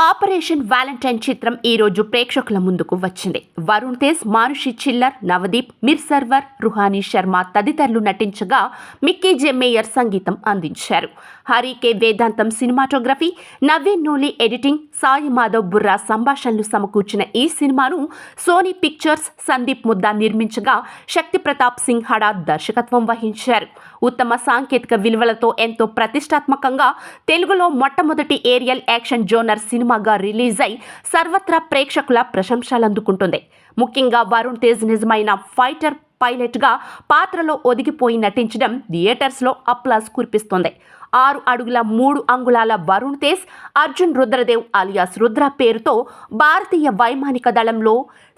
Operation Valentine చిత్రం ఈ రోజు ప్రేక్షకుల ముందుకు వచ్చింది. వరుణ్ తేజ్ మానుషి చిల్లర్ నవదీప్ మిర్ సర్వర్ రుహానీ శర్మ తదితరులు నటించగా మిక్కీ జె మేయర్ సంగీతం అందించారు. Hari K Vedantam cinematography Naveen Nooli editing Sai Madhav Burra సంభాషణలు సమకూర్చిన ఈ సినిమాను సోనీ పిక్చర్స్ సందీప్ ముద్దా నిర్మించగా శక్తి ప్రతాప్ సింగ్ హడా దర్శకత్వం వహించారు. ఉత్తమ సాంకేతిక విలువలతో ఎంతో ప్రతిష్టాత్మకంగా తెలుగులో మొట్టమొదటి ఏరియల్ యాక్షన్ జోనర్ సినిమా సినిమాగా రిలీజ్ అయి సర్వత్రా ప్రేక్షకుల ప్రశంసలు అందుకుంటుంది ముఖ్యంగా వరుణ్ తేజ్ నిజమైన ఫైటర్ పైలట్గా పాత్రలో ఒదిగిపోయి నటించడం థియేటర్స్లో అప్లాస్ కురిపిస్తుంది. ఆరు అడుగుల మూడు అంగుళాల వరుణ్ తేజ్ అర్జున్ రుద్రదేవ్ అలియాస్ రుద్ర పేరుతో భారతీయ వైమానిక దళంలో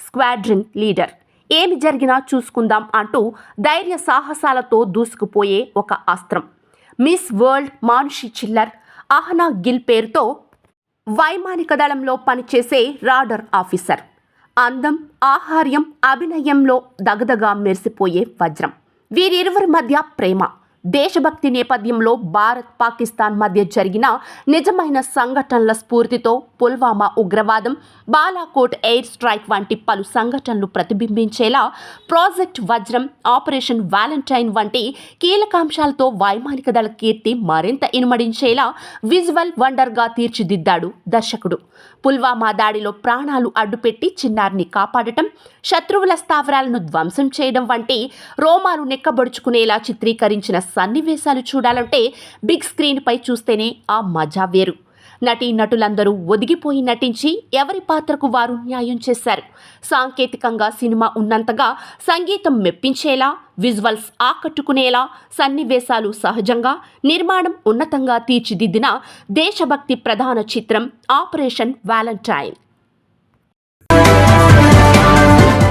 స్క్వాడ్రన్ లీడర్. ఏమి జరిగినా చూసుకుందాం అంటూ ధైర్య సాహసాలతో దూసుకుపోయే ఒక అస్త్రం. మిస్ వరల్డ్ మాన్షి చిల్లర్ అహనా గిల్ పేరుతో వైమానిక దళంలో పనిచేసే రాడర్ ఆఫీసర్. అందం ఆహార్యం అభినయంలో దగదగా మెరిసిపోయే వజ్రం. వీరిరువురి మధ్య ప్రేమ. దేశభక్తి నేపథ్యంలో భారత్ పాకిస్తాన్ మధ్య జరిగిన నిజమైన సంఘటనల స్ఫూర్తితో పుల్వామా ఉగ్రవాదం బాలాకోట్ ఎయిర్ స్ట్రైక్ వంటి పలు సంఘటనలు ప్రతిబింబించేలా ప్రాజెక్ట్ వజ్రం ఆపరేషన్ వ్యాలంటైన్ వంటి కీలకాంశాలతో వైమానిక దళ కీర్తి మరింత ఇనుమడించేలా విజువల్ వండర్గా తీర్చిదిద్దాడు దర్శకుడు. పుల్వామా దాడిలో ప్రాణాలు అడ్డుపెట్టి చిన్నారిని కాపాడటం శత్రువుల స్థావరాలను ధ్వంసం చేయడం వంటి రోమాలు నెక్కబడుచుకునేలా చిత్రీకరించిన సన్నివేశాలు చూడాలంటే బిగ్ స్క్రీన్పై చూస్తేనే ఆ మజా వేరు. నటీ నటులందరూ ఒదిగిపోయి నటించి ఎవరి పాత్రకు వారు న్యాయం చేశారు? సాంకేతికంగా సినిమా ఉన్నంతగా సంగీతం మెప్పించేలా విజువల్స్ ఆకట్టుకునేలా సన్నివేశాలు సహజంగా నిర్మాణం ఉన్నతంగా తీర్చిదిద్దిన దేశభక్తి ప్రధాన చిత్రం ఆపరేషన్ వ్యాలంటైన్